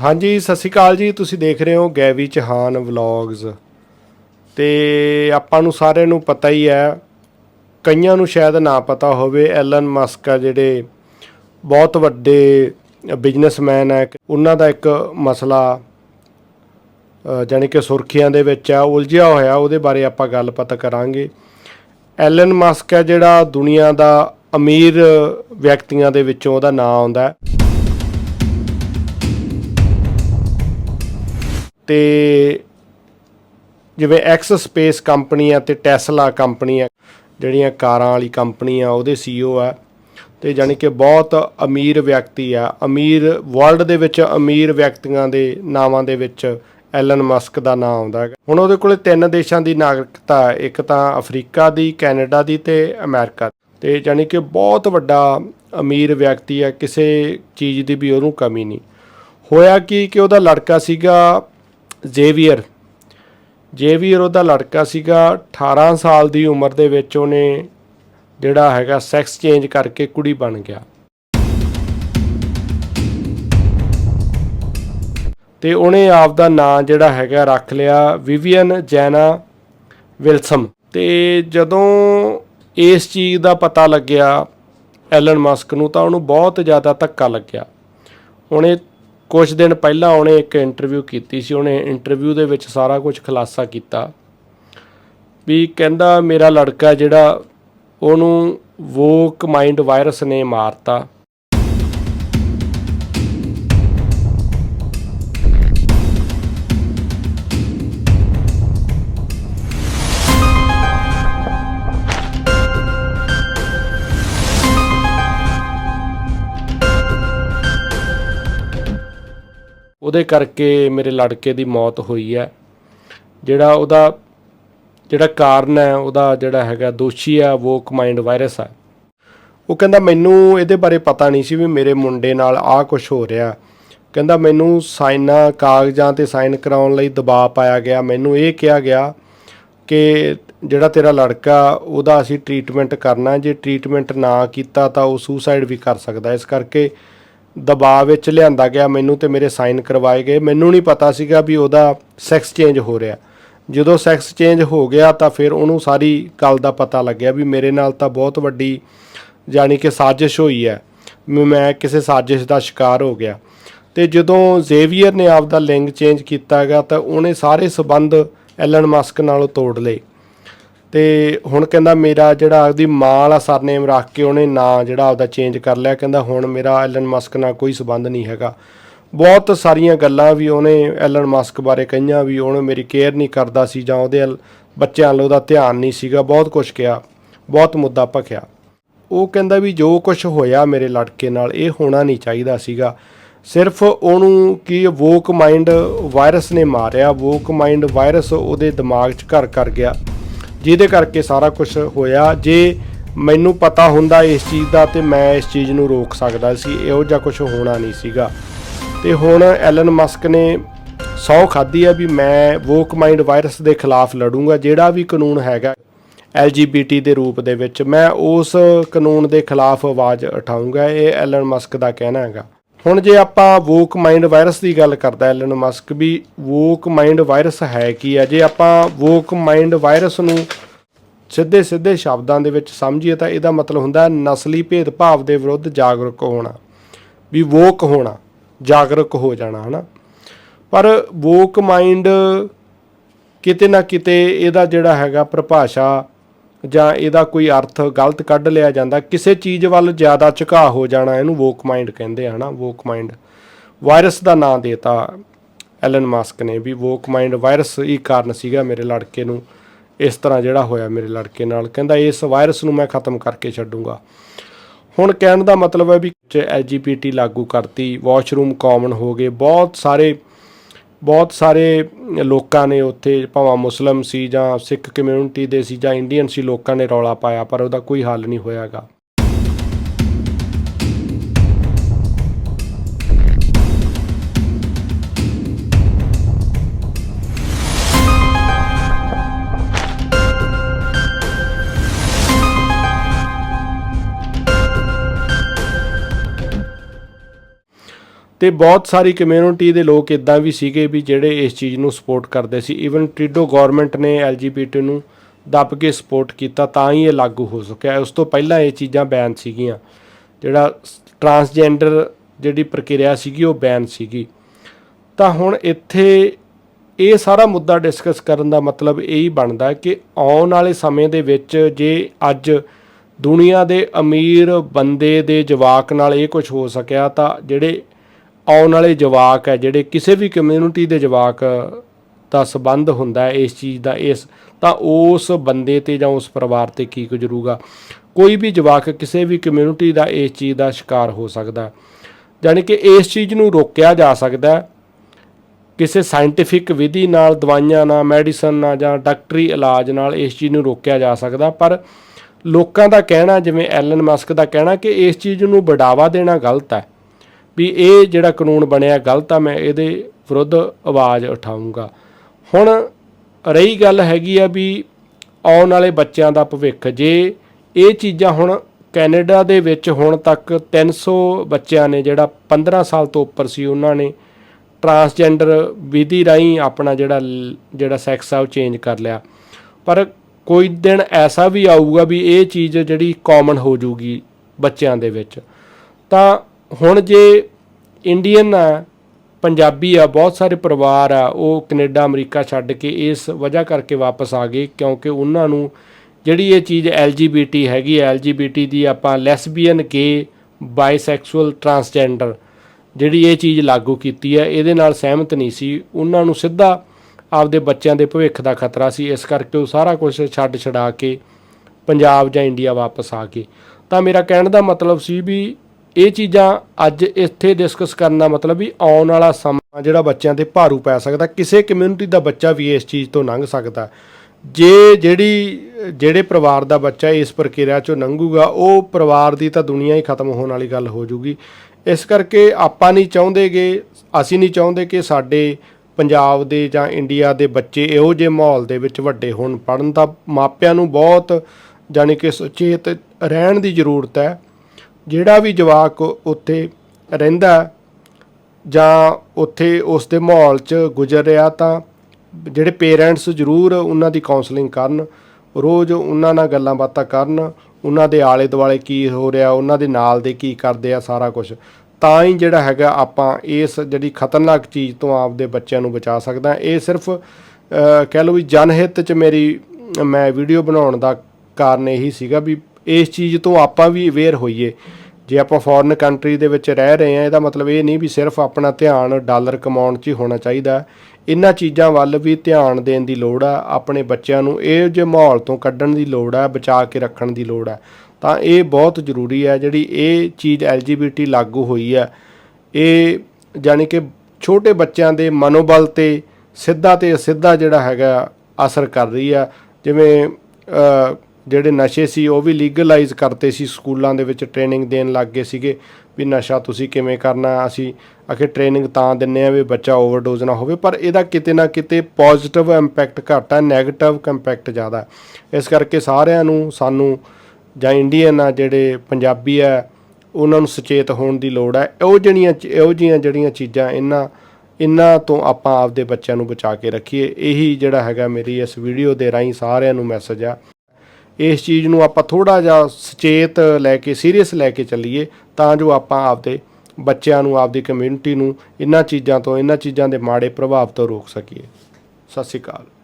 ਹਾਂਜੀ ਸਤਿ ਸ਼੍ਰੀ ਅਕਾਲ ਜੀ। ਤੁਸੀਂ ਦੇਖ ਰਹੇ ਹੋ ਗੈਵੀ ਚਹਾਨ ਵਲੌਗਸ ਤੇ ਆਪਾਂ ਨੂੰ ਸਾਰਿਆਂ ਨੂੰ ਪਤਾ ਹੀ ਹੈ ਕਈਆਂ ਨੂੰ ਸ਼ਾਇਦ ਨਾ ਪਤਾ ਹੋਵੇ ਐਲਨ ਮਸਕ ਆ ਜਿਹੜੇ ਬਹੁਤ ਵੱਡੇ ਬਿਜ਼ਨਸਮੈਨ ਹੈ ਉਹਨਾਂ ਦਾ ਇੱਕ ਮਸਲਾ ਅ, ਜਾਣੀ ਕਿ ਸੁਰਖੀਆਂ ਦੇ ਵਿੱਚ ਆ ਉਲਝਿਆ ਹੋਇਆ ਉਹਦੇ ਬਾਰੇ ਆਪਾਂ ਗੱਲਬਾਤ ਕਰਾਂਗੇ। ਐਲਨ ਮਸਕ ਹੈ ਜਿਹੜਾ ਦੁਨੀਆ ਦਾ ਅਮੀਰ ਵਿਅਕਤੀਆਂ ਦੇ ਵਿੱਚੋਂ ਉਹਦਾ ਨਾਮ ਆਉਂਦਾ ਹੈ। ਤੇ ਜਿਵੇਂ ਐਕਸ ਸਪੇਸ ਕੰਪਨੀ ਆ ਤੇ ਟੈਸਲਾ ਕੰਪਨੀ ਆ, ਜਿਹੜੀਆਂ ਕਾਰਾਂ ਵਾਲੀ ਕੰਪਨੀ ਆ, ਉਹਦੇ ਸੀਈਓ ਆ। ਤੇ ਜਾਣੀ ਕਿ ਬਹੁਤ ਅਮੀਰ ਵਿਅਕਤੀ ਆ। ਅਮੀਰ ਵਰਲਡ ਦੇ ਵਿੱਚ ਅਮੀਰ ਵਿਅਕਤੀਆਂ ਦੇ ਨਾਵਾਂ ਦੇ ਵਿੱਚ ਐਲਨ ਮਸਕ ਦਾ ਨਾਮ ਆਉਂਦਾ ਹੈ ਹੁਣ ਉਹਦੇ ਕੋਲੇ ਤਿੰਨ ਦੇਸ਼ਾਂ ਦੀ ਨਾਗਰਿਕਤਾ ਹੈ। ਇੱਕ ਤਾਂ ਅਫਰੀਕਾ ਦੀ, ਕੈਨੇਡਾ ਦੀ ਤੇ ਅਮਰੀਕਾ ਦੀ। ਤੇ ਜਾਣੀ ਕਿ ਬਹੁਤ ਵੱਡਾ ਅਮੀਰ ਵਿਅਕਤੀ ਆ। ਕਿਸੇ ਚੀਜ਼ ਦੀ ਵੀ ਉਹਨੂੰ ਕਮੀ ਨਹੀਂ। ਹੋਇਆ ਕੀ ਕਿ ਉਹਦਾ ਲੜਕਾ ਸੀਗਾ ਜ਼ੇਵੀਅਰ ਜ਼ੇਵੀਅਰ ਉਹਦਾ ਲੜਕਾ ਸੀਗਾ 18 ਸਾਲ ਦੀ ਉਮਰ ਦੇ ਵਿੱਚ ਉਹਨੇ ਜਿਹੜਾ ਹੈਗਾ ਸੈਕਸ ਚੇਂਜ ਕਰਕੇ ਕੁੜੀ ਬਣ ਗਿਆ। ਤੇ ਉਹਨੇ ਆਪ ਦਾ ਨਾਂ ਜਿਹੜਾ ਹੈਗਾ ਰੱਖ ਲਿਆ ਵਿਵੀਅਨ ਜੈਨਾ ਵਿਲਸਮ ਤੇ ਜਦੋਂ ਇਸ ਚੀਜ਼ ਦਾ ਪਤਾ ਲੱਗਿਆ ਐਲਨ ਮਸਕ ਨੂੰ, ਤਾਂ ਉਹਨੂੰ ਬਹੁਤ ਜ਼ਿਆਦਾ ਧੱਕਾ ਲੱਗਿਆ। ਉਹਨੇ ਕੁਝ ਦਿਨ ਪਹਿਲਾਂ ਉਹਨੇ ਇੱਕ ਇੰਟਰਵਿਊ ਕੀਤੀ ਸੀ, ਉਹਨੇ ਇੰਟਰਵਿਊ ਦੇ ਵਿੱਚ ਸਾਰਾ ਕੁਝ ਖੁਲਾਸਾ ਕੀਤਾ ਵੀ ਕਹਿੰਦਾ ਮੇਰਾ ਲੜਕਾ ਜਿਹੜਾ ਉਹਨੂੰ ਵੋਕ ਮਾਈਂਡ ਵਾਇਰਸ ਨੇ ਮਾਰਤਾ। ਉਹਦੇ ਕਰਕੇ ਮੇਰੇ ਲੜਕੇ ਦੀ ਮੌਤ ਹੋਈ ਹੈ। ਜਿਹੜਾ ਉਹਦਾ, ਜਿਹੜਾ ਕਾਰਨ ਹੈ, ਉਹਦਾ ਜਿਹੜਾ ਹੈਗਾ ਦੋਸ਼ੀ ਆ ਵੋਕ ਮਾਈਂਡ ਵਾਇਰਸ ਆ ਉਹ ਕਹਿੰਦਾ, ਮੈਨੂੰ ਇਹਦੇ ਬਾਰੇ ਪਤਾ ਨਹੀਂ ਸੀ ਵੀ ਮੇਰੇ ਮੁੰਡੇ ਨਾਲ ਆਹ ਕੁਝ ਹੋ ਰਿਹਾ। ਕਹਿੰਦਾ, ਮੈਨੂੰ ਸਾਈਨਾਂ, ਕਾਗਜ਼ਾਂ ਤੇ ਸਾਈਨ ਕਰਾਉਣ ਲਈ ਦਬਾਅ ਪਾਇਆ ਗਿਆ। ਮੈਨੂੰ ਇਹ ਕਿਹਾ ਗਿਆ ਕਿ ਜਿਹੜਾ ਤੇਰਾ ਲੜਕਾ, ਉਹਦਾ ਅਸੀਂ ਟ੍ਰੀਟਮੈਂਟ ਕਰਨਾ। ਜੇ ਟ੍ਰੀਟਮੈਂਟ ਨਾ ਕੀਤਾ ਤਾਂ ਉਹ ਸੁਸਾਈਡ ਵੀ ਕਰ ਸਕਦਾ ਇਸ ਕਰਕੇ ਦਬਾਅ ਵਿੱਚ ਲਿਆਂਦਾ ਗਿਆ ਮੈਨੂੰ ਤੇ ਮੇਰੇ ਸਾਈਨ ਕਰਵਾਏ ਗਏ। ਮੈਨੂੰ ਨਹੀਂ ਪਤਾ ਸੀਗਾ ਵੀ ਉਹਦਾ ਸੈਕਸ ਚੇਂਜ ਹੋ ਰਿਹਾ। ਜਦੋਂ ਸੈਕਸ ਚੇਂਜ ਹੋ ਗਿਆ ਤਾਂ ਫਿਰ ਉਹਨੂੰ ਸਾਰੀ ਗੱਲ ਦਾ ਪਤਾ ਲੱਗਿਆ ਵੀ ਮੇਰੇ ਨਾਲ ਤਾਂ ਬਹੁਤ ਵੱਡੀ ਜਾਣੀ ਕਿ ਸਾਜ਼ਿਸ਼ ਹੋਈ ਹੈ। ਵੀ ਮੈਂ ਕਿਸੇ ਸਾਜ਼ਿਸ਼ ਦਾ ਸ਼ਿਕਾਰ ਹੋ ਗਿਆ। ਤੇ ਜਦੋਂ ਜ਼ੇਵੀਅਰ ਨੇ ਆਪਦਾ ਲਿੰਗ ਚੇਂਜ ਕੀਤਾ ਗਿਆ ਤਾਂ ਉਹਨੇ ਸਾਰੇ ਸਬੰਧ ਐਲਨ ਮਸਕ ਨਾਲੋਂ ਤੋੜ ਲਏ। ਤੇ ਹੁਣ ਕਹਿੰਦਾ ਮੇਰਾ ਜਿਹੜਾ ਆਪਦੀ ਮਾਂ ਵਾਲਾ ਸਰਨੇਮ ਰੱਖ ਕੇ ਉਹਨੇ ਨਾਂ ਜਿਹੜਾ ਆਪਦਾ ਚੇਂਜ ਕਰ ਲਿਆ, ਕਹਿੰਦਾ ਹੁਣ ਮੇਰਾ ਐਲਨ ਮਸਕ ਨਾਲ ਕੋਈ ਸਬੰਧ ਨਹੀਂ ਹੈਗਾ। ਬਹੁਤ ਸਾਰੀਆਂ ਗੱਲਾਂ ਵੀ ਉਹਨੇ ਐਲਨ ਮਸਕ ਬਾਰੇ ਕਹੀਆਂ ਵੀ ਉਹਨੇ ਮੇਰੀ ਕੇਅਰ ਨਹੀਂ ਕਰਦਾ ਸੀ ਜਾਂ ਉਹਦੇ ਬੱਚਿਆਂ ਵੱਲ ਉਹਦਾ ਧਿਆਨ ਨਹੀਂ ਸੀਗਾ, ਬਹੁਤ ਕੁਝ ਕਿਹਾ, ਬਹੁਤ ਮੁੱਦਾ ਭਖਿਆ। ਉਹ ਕਹਿੰਦਾ ਵੀ ਜੋ ਕੁਝ ਹੋਇਆ ਮੇਰੇ ਲੜਕੇ ਨਾਲ, ਇਹ ਹੋਣਾ ਨਹੀਂ ਚਾਹੀਦਾ ਸੀਗਾ। ਸਿਰਫ ਉਹਨੂੰ ਕੀ ਵੋਕ ਮਾਈਂਡ ਵਾਇਰਸ ਨੇ ਮਾਰਿਆ ਵੋਕ ਮਾਈਂਡ ਵਾਇਰਸ ਉਹਦੇ ਦਿਮਾਗ 'ਚ ਘਰ ਕਰ ਗਿਆ। ਜਿਹਦੇ ਕਰਕੇ ਸਾਰਾ ਕੁਝ ਹੋਇਆ। ਜੇ ਮੈਨੂੰ ਪਤਾ ਹੁੰਦਾ ਇਸ ਚੀਜ਼ ਦਾ ਤੇ ਮੈਂ ਇਸ ਚੀਜ਼ ਨੂੰ ਰੋਕ ਸਕਦਾ ਸੀ, ਇਹੋ ਜਿਹਾ ਕੁਝ ਹੋਣਾ ਨਹੀਂ ਸੀਗਾ। ਤੇ ਹੁਣ ਐਲਨ ਮਸਕ ਨੇ ਸੌ ਖਾਦੀ ਆ ਵੀ ਮੈਂ ਵੋਕ ਮਾਈਂਡ ਵਾਇਰਸ ਦੇ ਖਿਲਾਫ ਲੜੂੰਗਾ, ਜਿਹੜਾ ਵੀ ਕਾਨੂੰਨ ਹੈਗਾ LGBT ਦੇ ਰੂਪ ਦੇ ਵਿੱਚ, ਮੈਂ ਉਸ ਕਾਨੂੰਨ ਦੇ ਖਿਲਾਫ ਆਵਾਜ਼ ਉਠਾਊਂਗਾ ਇਹ ਐਲਨ ਮਸਕ ਦਾ ਕਹਿਣਾ ਹੈਗਾ। ਹੁਣ ਜੇ ਆਪਾਂ ਵੋਕ ਮਾਈਂਡ ਵਾਇਰਸ ਦੀ ਗੱਲ ਕਰਦਾ ਐਲਨ ਮਸਕ ਵੀ ਵੋਕ ਮਾਈਂਡ ਵਾਇਰਸ ਹੈ ਕੀ ਹੈ? ਜੇ ਆਪਾਂ ਵੋਕ ਮਾਈਂਡ ਵਾਇਰਸ ਨੂੰ ਸਿੱਧੇ ਸਿੱਧੇ ਸ਼ਬਦਾਂ ਦੇ ਵਿੱਚ ਸਮਝੀਏ ਤਾਂ ਇਹਦਾ ਮਤਲਬ ਹੁੰਦਾ ਨਸਲੀ ਭੇਦਭਾਵ ਦੇ ਵਿਰੁੱਧ ਜਾਗਰੂਕ ਹੋਣਾ, ਵੀ ਵੋਕ ਹੋਣਾ, ਜਾਗਰੂਕ ਹੋ ਜਾਣਾ, ਹਨਾ? ਪਰ ਵੋਕ ਮਾਈਂਡ ਕਿਤੇ ਨਾ ਕਿਤੇ ਇਹਦਾ ਜਿਹੜਾ ਹੈਗਾ ਪਰਿਭਾਸ਼ਾ ਜਾਂ ਇਹਦਾ ਕੋਈ ਅਰਥ ਗਲਤ ਕੱਢ ਲਿਆ ਜਾਂਦਾ, ਕਿਸੇ ਚੀਜ਼ ਵੱਲ ਜ਼ਿਆਦਾ ਝੁਕਾਅ ਹੋ ਜਾਣਾ, ਇਹਨੂੰ ਵੋਕ ਮਾਈਂਡ ਕਹਿੰਦੇ ਆ, ਹਨਾ? ਵੋਕ ਮਾਈਂਡ ਵਾਇਰਸ ਦਾ ਨਾਂ ਦੇਤਾ ਐਲਨ ਮਾਸਕ ਨੇ ਵੀ ਵੋਕ ਮਾਈਂਡ ਵਾਇਰਸ ਹੀ ਕਾਰਨ ਸੀਗਾ ਮੇਰੇ ਲੜਕੇ ਨੂੰ, ਇਸ ਤਰ੍ਹਾਂ ਜਿਹੜਾ ਹੋਇਆ ਮੇਰੇ ਲੜਕੇ ਨਾਲ। ਕਹਿੰਦਾ, ਇਸ ਵਾਇਰਸ ਨੂੰ ਮੈਂ ਖਤਮ ਕਰਕੇ ਛੱਡੂੰਗਾ। ਹੁਣ ਕਹਿਣ ਦਾ ਮਤਲਬ ਹੈ ਵੀ ਐਲਜੀਬੀਟੀ ਲਾਗੂ ਕਰਤੀ ਵਾਸ਼ਰੂਮ ਕਾਮਨ ਹੋ ਗਏ, ਬਹੁਤ ਸਾਰੇ ਬਹੁਤ ਸਾਰੇ ਲੋਕਾਂ ਨੇ ਉੱਥੇ, ਭਾਵੇਂ ਮੁਸਲਮ ਸੀ ਜਾਂ ਸਿੱਖ ਕਮਿਊਨਿਟੀ ਦੇ ਸੀ ਜਾਂ ਇੰਡੀਅਨ ਸੀ, ਲੋਕਾਂ ਨੇ ਰੌਲਾ ਪਾਇਆ, ਪਰ ਉਹਦਾ ਕੋਈ ਹੱਲ ਨਹੀਂ ਹੋਇਆਗਾ। ਤੇ ਬਹੁਤ ਸਾਰੀ ਕਮਿਊਨਿਟੀ ਦੇ ਲੋਕ ਇਦਾਂ ਵੀ ਸੀਗੇ ਵੀ ਜਿਹੜੇ ਇਸ ਚੀਜ਼ ਨੂੰ ਸਪੋਰਟ ਕਰਦੇ ਸੀ। ਇਵਨ ਟ੍ਰਿਡੋ ਗਵਰਨਮੈਂਟ ਨੇ ਐਲਜੀਬੀਟੀ ਨੂੰ ਦੱਬ ਕੇ ਸਪੋਰਟ ਕੀਤਾ ਤਾਂ ਹੀ ਇਹ ਲਾਗੂ ਹੋ ਸਕਿਆ। ਉਸ ਤੋਂ ਪਹਿਲਾਂ ਇਹ ਚੀਜ਼ਾਂ ਬੈਨ ਸੀਗੀਆਂ। ਜਿਹੜਾ ਟਰਾਂਸਜੈਂਡਰ ਜਿਹੜੀ ਪ੍ਰਕਿਰਿਆ ਸੀਗੀ, ਉਹ ਬੈਨ ਸੀਗੀ। ਤਾਂ ਹੁਣ ਇੱਥੇ ਇਹ ਸਾਰਾ ਮੁੱਦਾ ਡਿਸਕਸ ਕਰਨ ਦਾ ਮਤਲਬ ਇਹ ਹੀ ਬਣਦਾ ਕਿ ਆਉਣ ਵਾਲੇ ਸਮੇਂ ਦੇ ਵਿੱਚ ਜੇ ਅੱਜ ਦੁਨੀਆ ਦੇ ਅਮੀਰ ਬੰਦੇ ਦੇ ਜਵਾਕ ਨਾਲ ਇਹ ਕੁਝ ਹੋ ਸਕਿਆ ਤਾਂ ਜਿਹੜੇ ਆਉਣ ਵਾਲੇ ਜਵਾਕ ਹੈ, ਜਿਹੜੇ ਕਿਸੇ ਵੀ ਕਮਿਊਨਿਟੀ ਦੇ ਜਵਾਕ ਦਾ ਸਬੰਧ ਹੁੰਦਾ ਹੈ ਇਸ ਚੀਜ਼ ਦਾ, ਇਸ, ਤਾਂ ਉਸ ਬੰਦੇ ਤੇ ਜਾਂ ਉਸ ਪਰਿਵਾਰ ਤੇ ਕੀ ਗੁਜ਼ਰੂਗਾ? ਕੋਈ ਵੀ ਜਵਾਕ ਕਿਸੇ ਵੀ ਕਮਿਊਨਿਟੀ ਦਾ ਇਸ ਚੀਜ਼ ਦਾ ਸ਼ਿਕਾਰ ਹੋ ਸਕਦਾ ਹੈ। ਕਿ ਇਸ ਚੀਜ਼ ਨੂੰ ਰੋਕਿਆ ਜਾ ਸਕਦਾ ਕਿਸੇ ਸਾਇੰਟੀਫਿਕ ਵਿਧੀ ਨਾਲ, ਦਵਾਈਆਂ ਨਾਲ ਮੈਡੀਸਨ ਨਾਲ ਜਾਂ ਡਾਕਟਰੀ ਇਲਾਜ ਨਾਲ ਇਸ ਚੀਜ਼ ਨੂੰ ਰੋਕਿਆ ਜਾ ਸਕਦਾ ਪਰ ਲੋਕਾਂ ਦਾ ਕਹਿਣਾ, ਜਿਵੇਂ ਐਲਨ ਮਸਕ ਦਾ ਕਹਿਣਾ ਕਿ ਇਸ ਚੀਜ਼ ਨੂੰ ਬੜਾਵਾ ਦੇਣਾ ਗਲਤ ਹੈ। ਵੀ ਇਹ ਜਿਹੜਾ ਕਾਨੂੰਨ ਬਣਿਆ ਗਲਤ ਆ, ਮੈਂ ਇਹਦੇ ਵਿਰੁੱਧ ਆਵਾਜ਼ ਉਠਾਊਂਗਾ। ਹੁਣ ਰਹੀ ਗੱਲ ਹੈਗੀ ਆ ਵੀ ਆਉਣ ਵਾਲੇ ਬੱਚਿਆਂ ਦਾ ਭਵਿੱਖ। ਜੇ ਇਹ ਚੀਜ਼ਾਂ ਹੁਣ ਕੈਨੇਡਾ ਦੇ ਵਿੱਚ ਹੁਣ ਤੱਕ 300 ਬੱਚਿਆਂ ਨੇ, ਜਿਹੜਾ 15 ਸਾਲ ਤੋਂ ਉੱਪਰ ਸੀ, ਉਹਨਾਂ ਨੇ ਟਰਾਂਸਜੈਂਡਰ ਵਿਧੀ ਰਾਹੀਂ ਆਪਣਾ ਜਿਹੜਾ ਜਿਹੜਾ ਸੈਕਸ ਆ, ਉਹ ਚੇਂਜ ਕਰ ਲਿਆ। ਪਰ ਕੋਈ ਦਿਨ ਐਸਾ ਵੀ ਆਊਗਾ ਵੀ ਇਹ ਚੀਜ਼ ਜਿਹੜੀ ਕਾਮਨ ਹੋ ਜਾਊਗੀ ਬੱਚਿਆਂ ਦੇ ਵਿੱਚ। ਤਾਂ ਹੁਣ ਜੇ ਇੰਡੀਅਨ ਆ, ਪੰਜਾਬੀ ਆ, ਬਹੁਤ ਸਾਰੇ ਪਰਿਵਾਰ ਆ, ਉਹ ਕੈਨੇਡਾ, ਅਮਰੀਕਾ ਛੱਡ ਕੇ ਇਸ ਵਜ੍ਹਾ ਕਰਕੇ ਵਾਪਸ ਆ ਗਏ ਕਿਉਂਕਿ ਉਹਨਾਂ ਨੂੰ ਜਿਹੜੀ ਇਹ ਚੀਜ਼ LGBT ਹੈਗੀ LGBT ਦੀ ਆਪਾਂ ਲੈਸਬੀਅਨ ਗੇ ਬਾਈਸੈਕਸੁਅਲ ਟਰਾਂਸਜੈਂਡਰ ਜਿਹੜੀ ਇਹ ਚੀਜ਼ ਲਾਗੂ ਕੀਤੀ ਹੈ ਇਹਦੇ ਨਾਲ ਸਹਿਮਤ ਨਹੀਂ ਸੀ। ਉਹਨਾਂ ਨੂੰ ਸਿੱਧਾ ਆਪਦੇ ਬੱਚਿਆਂ ਦੇ ਭਵਿੱਖ ਦਾ ਖਤਰਾ ਸੀ। ਇਸ ਕਰਕੇ ਉਹ ਸਾਰਾ ਕੁਝ ਛੱਡ ਛਡਾ ਕੇ ਪੰਜਾਬ ਜਾਂ ਇੰਡੀਆ ਵਾਪਸ ਆ ਗਏ। ਤਾਂ ਮੇਰਾ ਕਹਿਣ ਦਾ ਮਤਲਬ ਸੀ ਵੀ ਇਹ ਚੀਜ਼ਾਂ ਅੱਜ ਇੱਥੇ ਡਿਸਕਸ ਕਰਨ ਦਾ ਮਤਲਬ ਵੀ ਆਉਣ ਵਾਲਾ ਸਮਾਂ ਜਿਹੜਾ ਬੱਚਿਆਂ ਤੇ ਭਾਰੂ ਪੈ ਸਕਦਾ, ਕਿਸੇ ਕਮਿਊਨਿਟੀ ਦਾ ਬੱਚਾ ਵੀ ਇਸ ਚੀਜ਼ ਤੋਂ ਲੰਘ ਸਕਦਾ। ਜੇ ਜਿਹੜੀ, ਜਿਹੜੇ ਪਰਿਵਾਰ ਦਾ ਬੱਚਾ ਇਸ ਪ੍ਰਕਿਰਿਆ ਚੋਂ ਲੰਘੂਗਾ, ਉਹ ਪਰਿਵਾਰ ਦੀ ਤਾਂ ਦੁਨੀਆ ਹੀ ਖਤਮ ਹੋਣ ਵਾਲੀ ਗੱਲ ਹੋ ਜੂਗੀ। ਇਸ ਕਰਕੇ ਆਪਾਂ ਨਹੀਂ ਚਾਹੁੰਦੇਗੇ ਅਸੀਂ ਨਹੀਂ ਚਾਹੁੰਦੇ ਕਿ ਸਾਡੇ ਪੰਜਾਬ ਦੇ ਜਾਂ ਇੰਡੀਆ ਦੇ ਬੱਚੇ ਇਹੋ ਜਿਹੇ ਮਾਹੌਲ ਦੇ ਵਿੱਚ ਵੱਡੇ ਹੋਣ। ਪੜਨ ਦਾ ਮਾਪਿਆਂ ਨੂੰ ਬਹੁਤ ਜਾਣੀ ਕਿ ਸੁਚੇਤ ਰਹਿਣ ਦੀ ਜ਼ਰੂਰਤ ਹੈ। ਜਿਹੜਾ ਵੀ ਜਵਾਕ ਉੱਥੇ ਰਹਿੰਦਾ ਜਾਂ ਉੱਥੇ ਉਸ ਦੇ ਮਾਹੌਲ 'ਚ ਗੁਜ਼ਰ ਰਿਹਾ ਤਾਂ ਜਿਹੜੇ ਪੇਰੈਂਟਸ ਜ਼ਰੂਰ ਉਹਨਾਂ ਦੀ ਕਾਉਂਸਲਿੰਗ ਕਰਨ, ਰੋਜ਼ ਉਹਨਾਂ ਨਾਲ ਗੱਲਾਂ ਬਾਤਾਂ ਕਰਨ, ਉਹਨਾਂ ਦੇ ਆਲੇ ਦੁਆਲੇ ਕੀ ਹੋ ਰਿਹਾ, ਉਹਨਾਂ ਦੇ ਨਾਲ ਦੇ ਕੀ ਕਰਦੇ ਆ ਸਾਰਾ ਕੁਝ ਤਾਂ ਹੀ ਜਿਹੜਾ ਹੈਗਾ ਆਪਾਂ ਇਸ ਜਿਹੜੀ ਖਤਰਨਾਕ ਚੀਜ਼ ਤੋਂ ਆਪਦੇ ਬੱਚਿਆਂ ਨੂੰ ਬਚਾ ਸਕਦਾ। ਇਹ ਸਿਰਫ ਕਹਿ ਲਓ ਵੀ ਜਨਹਿਤ 'ਚ ਮੇਰੀ, ਮੈਂ ਵੀਡੀਓ ਬਣਾਉਣ ਦਾ ਕਾਰਨ ਇਹੀ ਸੀਗਾ ਵੀ ਇਸ ਚੀਜ਼ ਤੋਂ ਆਪਾਂ ਵੀ ਅਵੇਅਰ ਹੋਈਏ। ਜੇ ਆਪਾਂ ਫੋਰਨ ਕੰਟਰੀ ਦੇ ਵਿੱਚ ਰਹਿ ਰਹੇ ਹਾਂ, ਇਹਦਾ ਮਤਲਬ ਇਹ ਨਹੀਂ ਵੀ ਸਿਰਫ ਆਪਣਾ ਧਿਆਨ ਡਾਲਰ ਕਮਾਉਣ 'ਚ ਹੀ ਹੋਣਾ ਚਾਹੀਦਾ। ਇਹਨਾਂ ਚੀਜ਼ਾਂ ਵੱਲ ਵੀ ਧਿਆਨ ਦੇਣ ਦੀ ਲੋੜ ਆ, ਆਪਣੇ ਬੱਚਿਆਂ ਨੂੰ। ਇਹ ਜਿਹੇ ਮਾਹੌਲ ਤੋਂ ਕੱਢਣ ਦੀ ਲੋੜ ਆ, ਬਚਾ ਕੇ ਰੱਖਣ ਦੀ ਲੋੜ ਆ, ਤਾਂ ਇਹ ਬਹੁਤ ਜ਼ਰੂਰੀ ਹੈ ਜਿਹੜੀ ਇਹ ਚੀਜ਼ LGBT ਲਾਗੂ ਹੋਈ ਹੈ ਇਹ ਜਾਣੀ ਕਿ ਛੋਟੇ ਬੱਚਿਆਂ ਦੇ ਮਨੋਬਲ ਤੇ ਸਿੱਧਾ ਤੇ ਅਸਿੱਧਾ ਜਿਹੜਾ ਹੈਗਾ ਅਸਰ ਕਰ ਰਹੀ ਆ। ਜਿਵੇਂ ਜਿਹੜੇ ਨਸ਼ੇ ਸੀ, ਉਹ ਵੀ ਲੀਗਲਾਈਜ਼ ਕਰਤੇ ਸੀ, ਸਕੂਲਾਂ ਦੇ ਵਿੱਚ ਟ੍ਰੇਨਿੰਗ ਦੇਣ ਲੱਗ ਗਏ ਸੀਗੇ ਵੀ ਨਸ਼ਾ ਤੁਸੀਂ ਕਿਵੇਂ ਕਰਨਾ, ਅਸੀਂ ਆਖੇ ਟ੍ਰੇਨਿੰਗ ਤਾਂ ਦਿੰਨੇ ਆ ਵੀ ਬੱਚਾ ਓਵਰਡੋਜ਼ ਨਾ ਹੋਵੇ, ਪਰ ਇਹਦਾ ਕਿਤੇ ਨਾ ਕਿਤੇ ਪੋਜ਼ਿਟਿਵ ਇੰਪੈਕਟ ਘੱਟ ਹੈ ਨੈਗੇਟਿਵ ਇੰਪੈਕਟ ਜ਼ਿਆਦਾ। ਇਸ ਕਰਕੇ ਸਾਰਿਆਂ ਨੂੰ, ਸਾਨੂੰ ਜਾਂ ਇੰਡੀਅਨ ਆ ਜਿਹੜੇ ਪੰਜਾਬੀ ਆ, ਉਹਨਾਂ ਨੂੰ ਸੁਚੇਤ ਹੋਣ ਦੀ ਲੋੜ ਹੈ ਉਹ ਜਿਹੜੀਆਂ ਇਹੋ ਜਿਹੀਆਂ ਜਿਹੜੀਆਂ ਚੀਜ਼ਾਂ ਇਹਨਾਂ ਇਹਨਾਂ ਤੋਂ ਆਪਾਂ ਆਪਦੇ ਬੱਚਿਆਂ ਨੂੰ ਬਚਾ ਕੇ ਰੱਖੀਏ। ਇਹੀ ਜਿਹੜਾ ਹੈਗਾ ਮੇਰੀ ਇਸ ਵੀਡੀਓ ਦੇ ਰਾਹੀਂ ਸਾਰਿਆਂ ਨੂੰ ਮੈਸੇਜ ਆ। ਇਸ ਚੀਜ਼ ਨੂੰ ਆਪਾਂ ਥੋੜਾ ਜਿਹਾ ਸੁਚੇਤ ਲੈ ਕੇ ਸੀਰੀਅਸ ਲੈ ਕੇ ਚੱਲੀਏ, ਤਾਂ ਜੋ ਆਪਾਂ ਆਪਦੇ ਬੱਚਿਆਂ ਨੂੰ, ਆਪਦੀ ਕਮਿਊਨਿਟੀ ਨੂੰ ਇਹਨਾਂ ਚੀਜ਼ਾਂ ਤੋਂ, ਇਹਨਾਂ ਚੀਜ਼ਾਂ ਦੇ ਮਾੜੇ ਪ੍ਰਭਾਵ ਤੋਂ ਰੋਕ ਸਕੀਏ। ਸਤਿ ਸ਼੍ਰੀ ਅਕਾਲ।